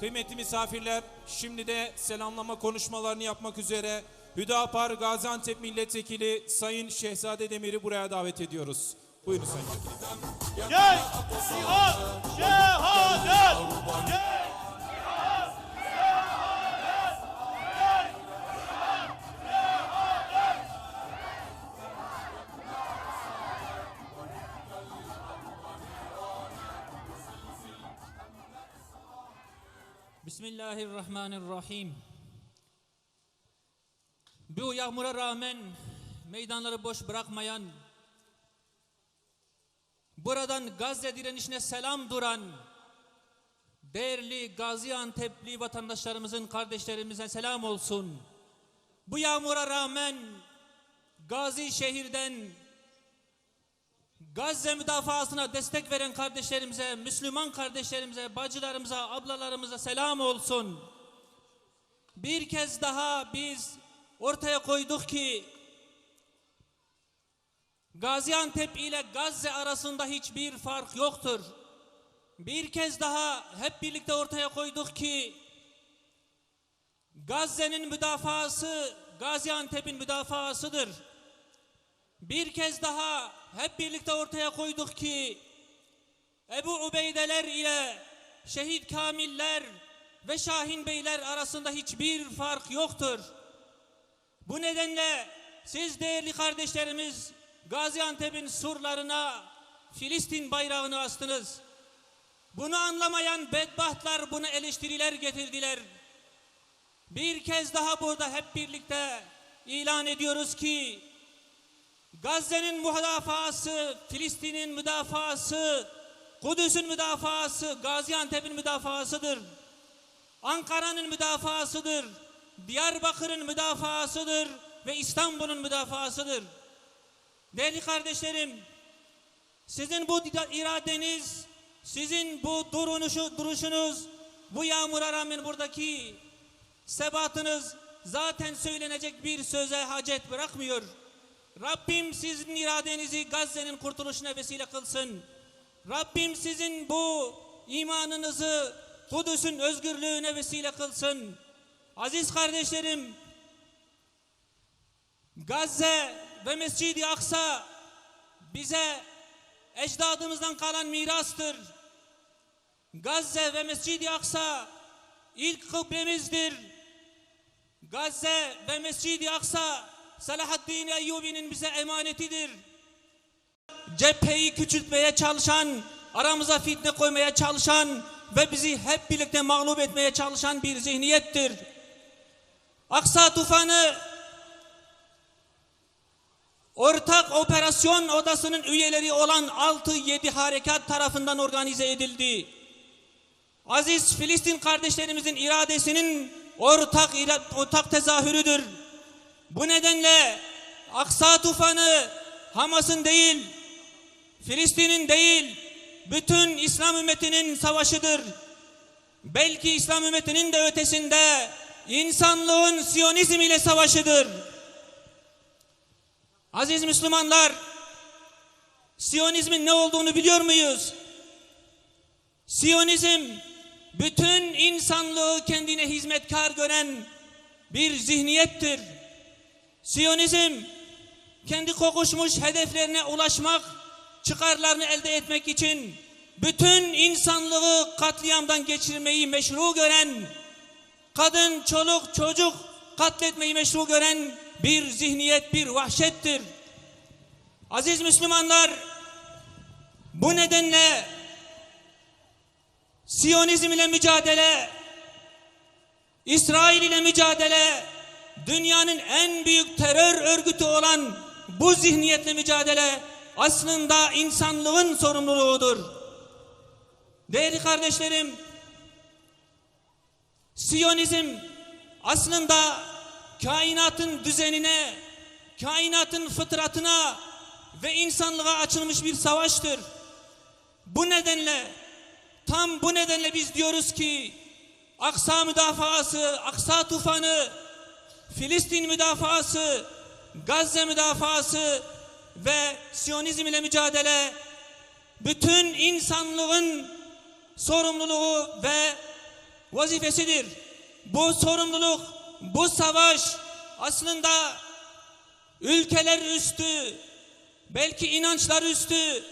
Kıymetli misafirler, şimdi de selamlama konuşmalarını yapmak üzere Hüdapar Gaziantep Milletvekili Sayın Şehzade Demir'i buraya davet ediyoruz. Buyurun Sayın Vekilim. Gel! Şehadet! Gel! Bismillahirrahmanirrahim. Bu yağmura rağmen meydanları boş bırakmayan, buradan Gazze direnişine selam duran, değerli Gaziantep'li vatandaşlarımızın, kardeşlerimize selam olsun. Bu yağmura rağmen Gazi şehirden Gazze müdafasına destek veren kardeşlerimize, Müslüman kardeşlerimize, bacılarımıza, ablalarımıza selam olsun. Bir kez daha biz ortaya koyduk ki Gaziantep ile Gazze arasında hiçbir fark yoktur. Bir kez daha hep birlikte ortaya koyduk ki Gazze'nin müdafası Gaziantep'in müdafasıdır. Bir kez daha hep birlikte ortaya koyduk ki Ebu Ubeydeler ile Şehit Kamiller ve Şahin Beyler arasında hiçbir fark yoktur. Bu nedenle siz değerli kardeşlerimiz Gaziantep'in surlarına Filistin bayrağını astınız. Bunu anlamayan bedbahtlar buna eleştiriler getirdiler. Bir kez daha burada hep birlikte ilan ediyoruz ki Gazze'nin müdafası, Filistin'in müdafası, Kudüs'ün müdafası, Gaziantep'in müdafasıdır. Ankara'nın müdafasıdır. Diyarbakır'ın müdafasıdır ve İstanbul'un müdafasıdır. Değerli kardeşlerim, sizin bu iradeniz, sizin bu duruşu, duruşunuz, bu yağmura rağmen buradaki sebatınız zaten söylenecek bir söze hacet bırakmıyor. Rabbim sizin iradenizi Gazze'nin kurtuluşuna vesile kılsın. Rabbim sizin bu imanınızı Kudüs'ün özgürlüğüne vesile kılsın. Aziz kardeşlerim, Gazze ve Mescid-i Aksa bize ecdadımızdan kalan mirastır. Gazze ve Mescid-i Aksa ilk kıblemizdir. Gazze ve Mescid-i Aksa Selahaddin Eyyubi'nin bize emanetidir. Cepheyi küçültmeye çalışan, aramıza fitne koymaya çalışan ve bizi hep birlikte mağlup etmeye çalışan bir zihniyettir. Aksa tufanı ortak operasyon odasının üyeleri olan 6-7 harekat tarafından organize edildi. Aziz Filistin kardeşlerimizin iradesinin ortak ortak tezahürüdür. Bu nedenle Aksa tufanı Hamas'ın değil, Filistin'in değil, bütün İslam ümmetinin savaşıdır. Belki İslam ümmetinin de ötesinde insanlığın Siyonizm ile savaşıdır. Aziz Müslümanlar, Siyonizmin ne olduğunu biliyor muyuz? Siyonizm bütün insanlığı kendine hizmetkar gören bir zihniyettir. Siyonizm kendi kokuşmuş hedeflerine ulaşmak, çıkarlarını elde etmek için bütün insanlığı katliamdan geçirmeyi meşru gören, kadın, çoluk, çocuk katletmeyi meşru gören bir zihniyet, bir vahşettir. Aziz Müslümanlar, bu nedenle Siyonizm ile mücadele, İsrail ile mücadele, dünyanın en büyük terör örgütü olan bu zihniyetle mücadele aslında insanlığın sorumluluğudur. Değerli kardeşlerim, Siyonizm aslında kainatın düzenine, kainatın fıtratına ve insanlığa açılmış bir savaştır. Bu nedenle, tam bu nedenle biz diyoruz ki, Aksa müdafası, Aksa tufanı, Filistin müdafası, Gazze müdafası ve Siyonizm ile mücadele bütün insanlığın sorumluluğu ve vazifesidir. Bu sorumluluk, bu savaş aslında ülkeler üstü, belki inançlar üstü,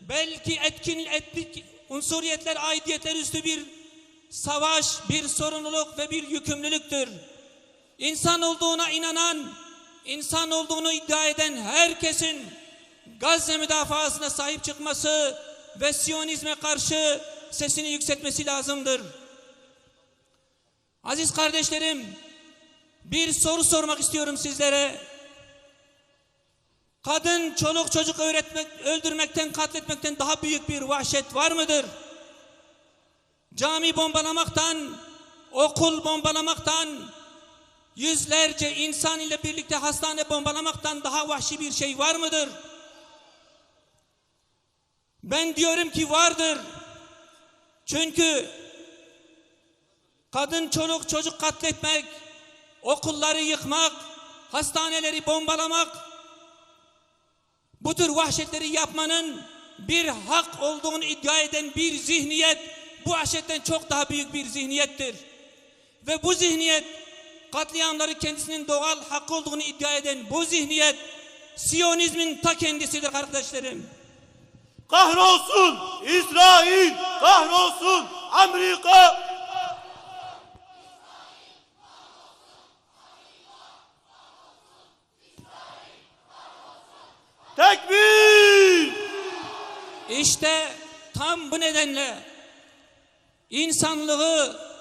belki etkin etnik unsuriyetler, aidiyetler üstü bir savaş, bir sorumluluk ve bir yükümlülüktür. İnsan olduğuna inanan, insan olduğunu iddia eden herkesin Gazze müdafasına sahip çıkması ve Siyonizme karşı sesini yükseltmesi lazımdır. Aziz kardeşlerim, bir soru sormak istiyorum sizlere. Kadın, çoluk, çocuk öğretmek, öldürmekten, katletmekten daha büyük bir vahşet var mıdır? Cami bombalamaktan, okul bombalamaktan, yüzlerce insan ile birlikte hastane bombalamaktan daha vahşi bir şey var mıdır? Ben diyorum ki vardır. Çünkü kadın, çoluk, çocuk katletmek, okulları yıkmak, hastaneleri bombalamak, bu tür vahşetleri yapmanın bir hak olduğunu iddia eden bir zihniyet, bu vahşetten çok daha büyük bir zihniyettir. Ve bu zihniyet, katliamları kendisinin doğal hakkı olduğunu iddia eden bu zihniyet, Siyonizmin ta kendisidir kardeşlerim. Kahrolsun İsrail! Kahrolsun Amerika! Tekbir! İşte tam bu nedenle insanlığı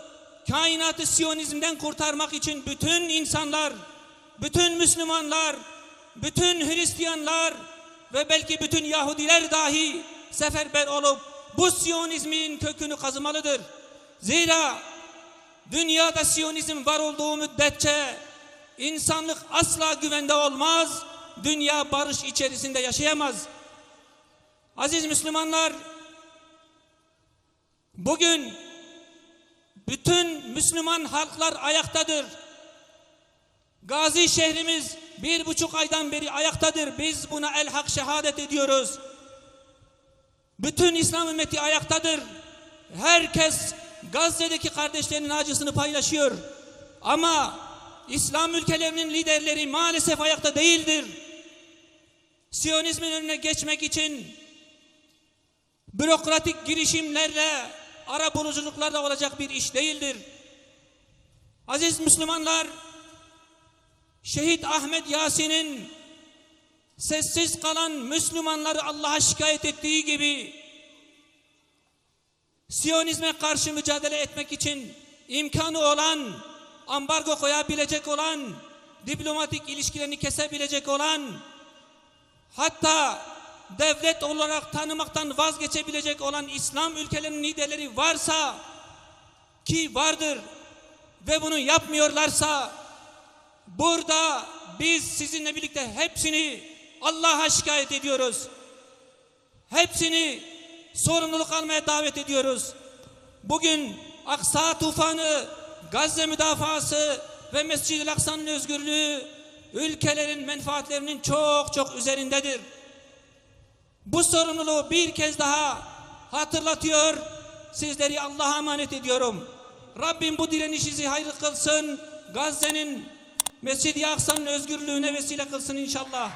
kainatı Siyonizmden kurtarmak için bütün insanlar, bütün Müslümanlar, bütün Hristiyanlar ve belki bütün Yahudiler dahi seferber olup bu Siyonizmin kökünü kazımalıdır. Zira dünyada Siyonizm var olduğu müddetçe insanlık asla güvende olmaz, dünya barış içerisinde yaşayamaz. Aziz Müslümanlar, bugün bütün Müslüman halklar ayaktadır. Gazi şehrimiz bir buçuk aydan beri ayaktadır. Biz buna el hak şehadet ediyoruz. Bütün İslam ümmeti ayaktadır. Herkes Gazze'deki kardeşlerinin acısını paylaşıyor. Ama İslam ülkelerinin liderleri maalesef ayakta değildir. Siyonizmin önüne geçmek için bürokratik girişimlerle, ara buluculuklarla olacak bir iş değildir. Aziz Müslümanlar, Şehit Ahmet Yasin'in sessiz kalan Müslümanları Allah'a şikayet ettiği gibi Siyonizme karşı mücadele etmek için imkanı olan, ambargo koyabilecek olan, diplomatik ilişkilerini kesebilecek olan, hatta devlet olarak tanımaktan vazgeçebilecek olan İslam ülkelerinin liderleri varsa ki vardır ve bunu yapmıyorlarsa burada biz sizinle birlikte hepsini Allah'a şikayet ediyoruz. Hepsini sorumluluk almaya davet ediyoruz. Bugün Aksa tufanı, Gazze müdafası ve Mescid-i Aksa'nın özgürlüğü ülkelerin menfaatlerinin çok çok üzerindedir. Bu sorumluluğu bir kez daha hatırlatıyor. Sizleri Allah'a emanet ediyorum. Rabbim bu direnişinizi hayırlı kılsın. Gazze'nin Mescid-i Aksa'nın özgürlüğüne vesile kılsın inşallah.